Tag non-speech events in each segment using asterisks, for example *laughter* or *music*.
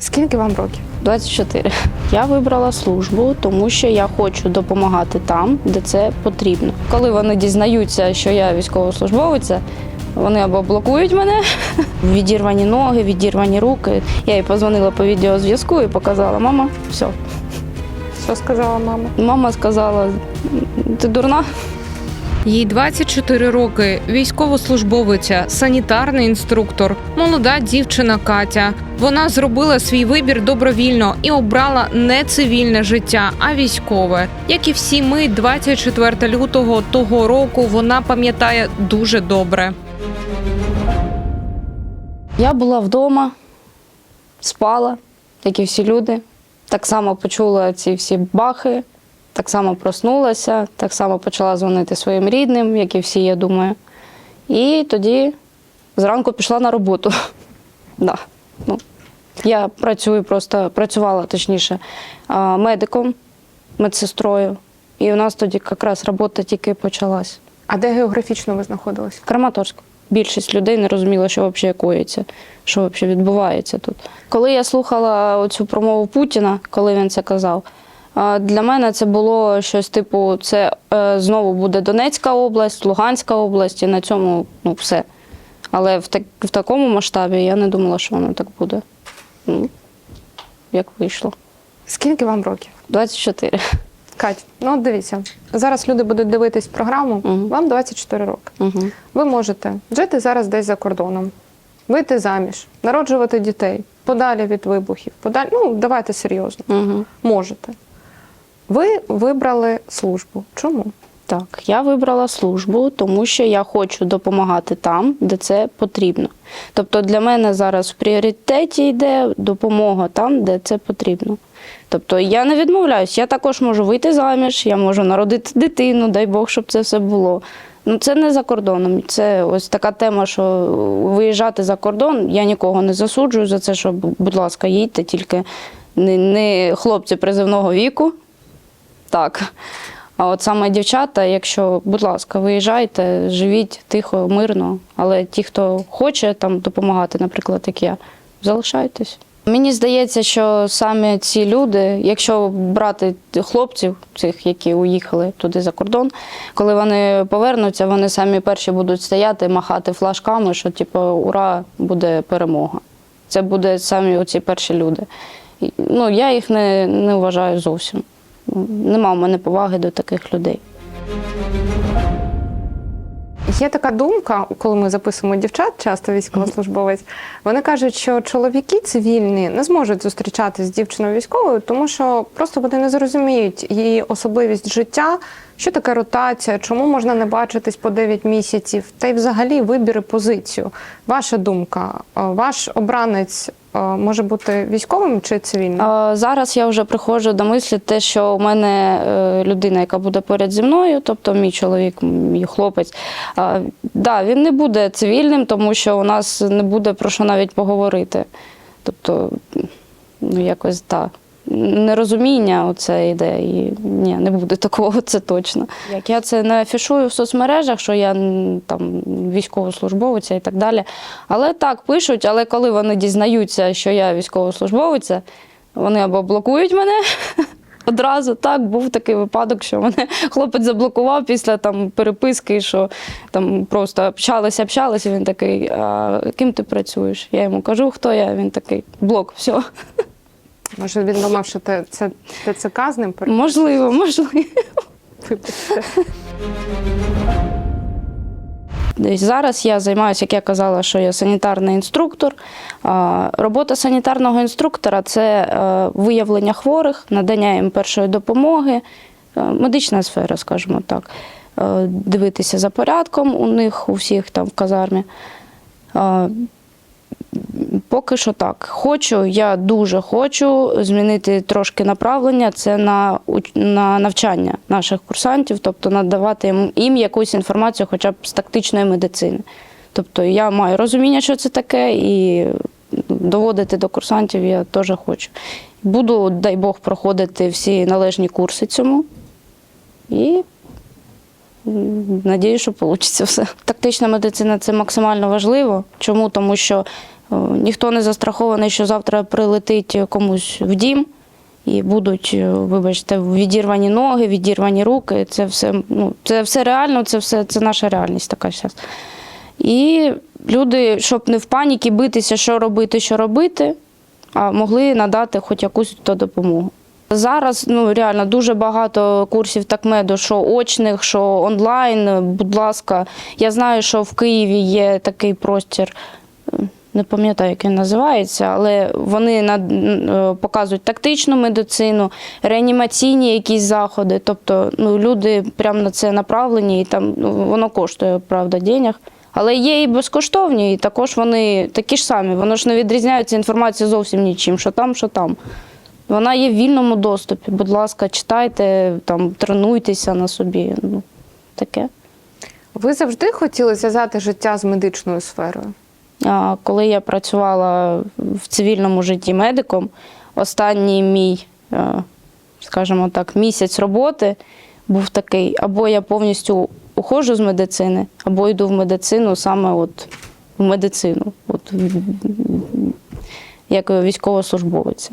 Скільки вам років? 24. Я вибрала службу, тому що я хочу допомагати там, де це потрібно. Коли вони дізнаються, що я військовослужбовиця, вони або блокують мене, *laughs* відірвані ноги, відірвані руки. Я їй позвонила по відеозв'язку і показала, мама, все. Що сказала мама? Мама сказала, ти дурна? Їй 24 роки, військовослужбовиця, санітарний інструктор, молода дівчина Катя. Вона зробила свій вибір добровільно і обрала не цивільне життя, а військове. Як і всі ми, 24 лютого того року вона пам'ятає дуже добре. Я була вдома, спала, як і всі люди. Так само почула ці всі бахи, так само проснулася, так само почала дзвонити своїм рідним, як і всі, я думаю. І тоді зранку пішла на роботу. *laughs* Да. Ну, я працюю просто, працювала точніше медиком, медсестрою. І у нас тоді якраз робота тільки почалась. А де географічно ви знаходились? Краматорськ. Більшість людей не розуміла, що взагалі коїться, що взагалі відбувається тут. Коли я слухала цю промову Путіна, коли він це казав, для мене це було щось типу: це е, знову буде Донецька область, Луганська область, і на цьому ну, все. Але в, так, в такому масштабі я не думала, що воно так буде. Ну, як вийшло. Скільки вам років? 24. Кать, ну от дивіться, зараз люди будуть дивитись програму. Мгм. Вам 24 роки. Угу. Ви можете жити зараз десь за кордоном, вийти заміж, народжувати дітей, подалі від вибухів, подалі. Ну, давайте серйозно. Угу. Можете. Ви вибрали службу. Чому? Так, я вибрала службу, тому що я хочу допомагати там, де це потрібно. Тобто для мене зараз в пріоритеті йде допомога там, де це потрібно. Тобто я не відмовляюсь, я також можу вийти заміж, я можу народити дитину, дай Бог, щоб це все було. Ну це не за кордоном. Це ось така тема, що виїжджати за кордон, я нікого не засуджую за це, що, будь ласка, їдьте, тільки не, не хлопці призивного віку. Так. А от саме дівчата, якщо, будь ласка, виїжджайте, живіть тихо, мирно. Але ті, хто хоче там допомагати, наприклад, як я, залишайтесь. Мені здається, що саме ці люди, якщо брати хлопців, цих, які уїхали туди за кордон, коли вони повернуться, вони самі перші будуть стояти, махати флажками, що типу, ура, буде перемога. Це будуть самі оці перші люди. Ну, я їх не, не вважаю зовсім. Нема в мене поваги до таких людей. Є така думка, коли ми записуємо дівчат, часто військовослужбовець, вони кажуть, що чоловіки цивільні не зможуть зустрічатися з дівчиною військовою, тому що просто вони не зрозуміють її особливість життя, що таке ротація, чому можна не бачитись по 9 місяців, та й взагалі вибір позицію. Ваша думка, е, ваш обранець е, може бути військовим чи цивільним? Зараз я вже приходжу до мислі те, що у мене е, людина, яка буде поряд зі мною, тобто мій чоловік, мій хлопець, да, він не буде цивільним, тому що у нас не буде про що навіть поговорити. Тобто, ну якось так. Нерозуміння оце йде, і ні, не буде такого, це точно. Як я це не афішую в соцмережах, що я там військовослужбовиця і так далі. Але так пишуть, але коли вони дізнаються, що я військовослужбовиця, вони або блокують мене *laughs* одразу. Так, був такий випадок, що мене *laughs* хлопець заблокував після там переписки, що там просто общалися, общалися. Він такий, а ким ти працюєш? Я йому кажу, хто я. Він такий, блок, все. *laughs* Може, він думав, що те- це ТЦК з ним пере- Можливо, можливо. Вибачте. Десь Зараз я займаюся, як я казала, що я санітарний інструктор. А, Робота санітарного інструктора це е, виявлення хворих, надання їм першої допомоги, е, медична сфера, скажімо так. Е, Дивитися за порядком у них, у всіх там в казармі. Е, Поки що так. Хочу, я дуже хочу змінити трошки направлення. Це на, на навчання наших курсантів, тобто надавати їм, якусь інформацію, хоча б з тактичної медицини. Тобто я маю розуміння, що це таке, і доводити до курсантів я теж хочу. Буду, дай Бог, проходити всі належні курси цьому. І надію, що вийде все. Тактична медицина це максимально важливо. Чому? Тому що Ніхто не застрахований, що завтра прилетить комусь в дім і будуть, е, вибачте, відірвані ноги, відірвані руки. Це все, ну, це все реально, це все це наша реальність така зараз. І люди, щоб не в паніки битися, що робити, що робити, а могли надати хоч якусь допомогу. Зараз ну реально дуже багато курсів такмеду, що очних, що онлайн. Будь ласка, я знаю, що в Києві є такий простір. Не пам'ятаю, як він називається, але вони над- е, показують тактичну медицину, реанімаційні якісь заходи. Тобто ну, люди прямо на це направлені, і там ну, воно коштує, правда, денег. Але є і безкоштовні, і також вони такі ж самі. Воно ж не відрізняється інформація зовсім нічим, що там, що там. Вона є в вільному доступі. Будь ласка, читайте, там, тренуйтеся на собі. Ну, таке. Ви завжди хотіли зв'язати життя з медичною сферою? А коли я працювала в цивільному житті медиком, останній мій, е, скажімо так, місяць роботи був такий: або я повністю уходжу з медицини, або йду в медицину саме от в медицину, от, як військовослужбовиця.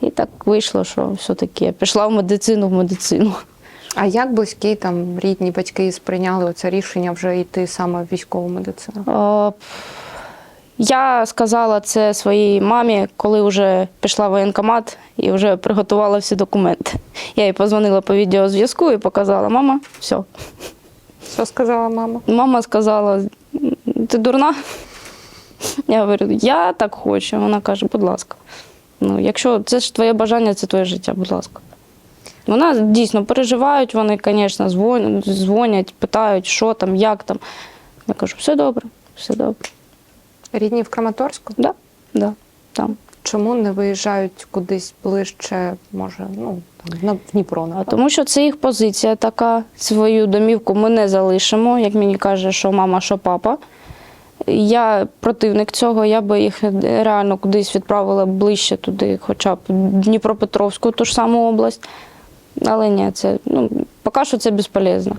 І так вийшло, що все-таки я пішла в медицину в медицину. А як близькі там рідні батьки сприйняли це рішення вже йти саме в військову медицину? Е, Я сказала це своїй мамі, коли вже пішла в воєнкомат і вже приготувала всі документи. Я їй позвонила по відеозв'язку і показала, мама, все. Що сказала мама? Мама сказала, ти дурна? Я говорю, я так хочу. Вона каже, будь ласка. Ну, якщо це ж твоє бажання, це твоє життя, будь ласка. Вона дійсно переживають, вони, звісно, дзвонять, питають, що там, як там. Я кажу, все добре, все добре. Рідні в Краматорську? Да, да, там. Чому не виїжджають кудись ближче, може, ну там на Дніпро, А тому що це їх позиція така. Свою домівку ми не залишимо, як мені каже, що мама, що папа. Я противник цього, я би їх реально кудись відправила ближче туди, хоча б Дніпропетровську, ту ж саму область. Але ні, це ну, поки що це безполезно.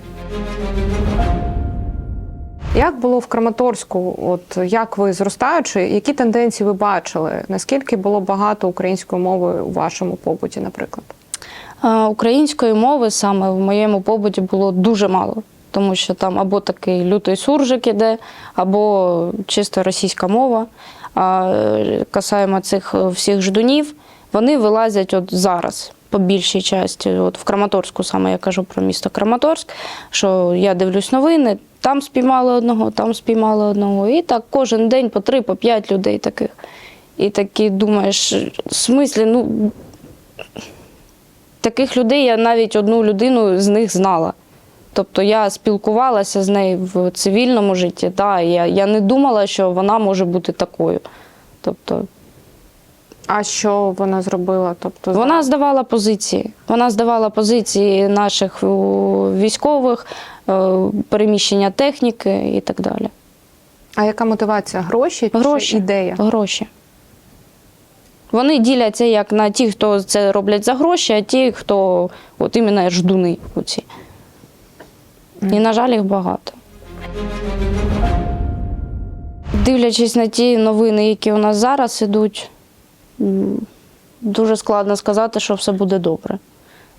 Як було в Краматорську? От як ви зростаючи, які тенденції ви бачили? Наскільки було багато української мови у вашому побуті, наприклад? Української мови саме в моєму побуті було дуже мало, тому що там або такий лютий суржик іде, або чисто російська мова. А е, касаємо цих е, всіх ждунів, вони вилазять от зараз. По більшій часті, от в Краматорську, саме я кажу про місто Краматорськ, що я дивлюсь новини, там спіймали одного, там спіймали одного. І так кожен день по три, по п'ять людей таких. І такі думаєш, в смислі, ну таких людей я навіть одну людину з них знала. Тобто я спілкувалася з нею в цивільному житті, та, я, я не думала, що вона може бути такою. Тобто А що вона зробила? Тобто вона здавала позиції. Вона здавала позиції наших військових, е, переміщення техніки і так далі. А яка мотивація? Гроші, Гроші. чи ідея? Гроші. Вони діляться як на ті, хто це роблять за гроші, а ті, хто от іменно ждуни. Оці. І, на жаль, їх багато. Дивлячись на ті новини, які у нас зараз ідуть, дуже складно сказати, що все буде добре.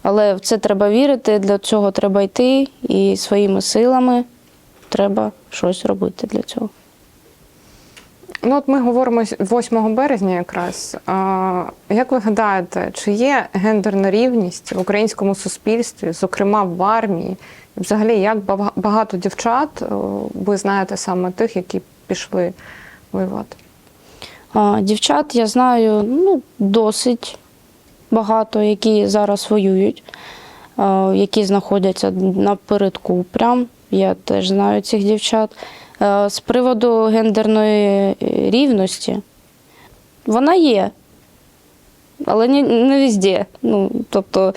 Але в це треба вірити, для цього треба йти, і своїми силами треба щось робити для цього. Ну, от ми говоримо 8 березня якраз. Як ви гадаєте, чи є гендерна рівність в українському суспільстві, зокрема в армії? Взагалі, як багато дівчат ви знаєте саме тих, які пішли воювати? Дівчат я знаю ну, досить багато, які зараз воюють, які знаходяться напередку. Прям я теж знаю цих дівчат. Е, З приводу гендерної рівності, вона є, але не, не везде. Ну, тобто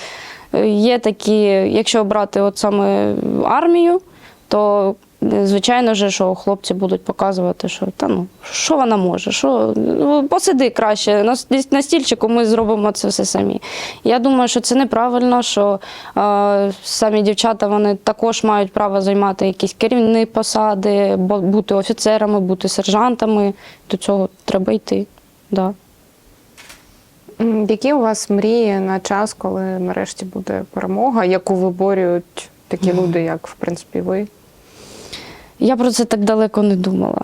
е, є такі, якщо брати от саме армію, то звичайно ж, що хлопці будуть показувати, що та ну що вона може, що ну, посиди краще на, на стільчику, ми зробимо це все самі. Я думаю, що це неправильно, що е, самі дівчата вони також мають право займати якісь керівні посади, бути офіцерами, бути сержантами. До цього треба йти. Да. Які у вас мрії на час, коли нарешті буде перемога, яку виборюють такі люди, як в принципі ви? Я про це так далеко не думала.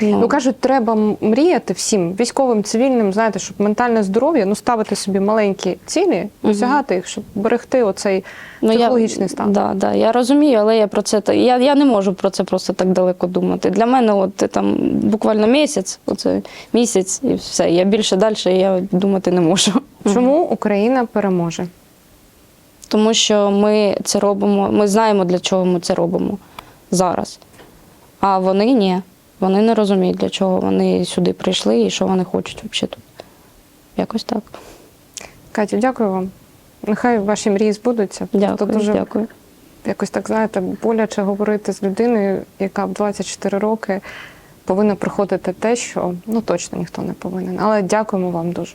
Ну кажуть, треба мріяти всім військовим, цивільним, знаєте, щоб ментальне здоров'я, ну ставити собі маленькі цілі, досягати їх, щоб берегти оцей психологічний стан. Ну, Да, да, я розумію, але я про це та- я, я не можу про це просто так далеко думати. Для мене, от там буквально місяць, оце місяць і все. Я більше далі я думати не можу. *laughs* Чому Україна переможе? Тому що ми це робимо, ми знаємо, для чого ми це робимо зараз. А вони ні. Вони не розуміють, для чого вони сюди прийшли і що вони хочуть взагалі тут. Якось так. Катю, дякую вам. Нехай ваші мрії збудуться. Дякую, Тут дуже дякую. якось так знаєте, боляче говорити з людиною, яка в 24 роки повинна проходити те, що ну точно ніхто не повинен. Але дякуємо вам дуже.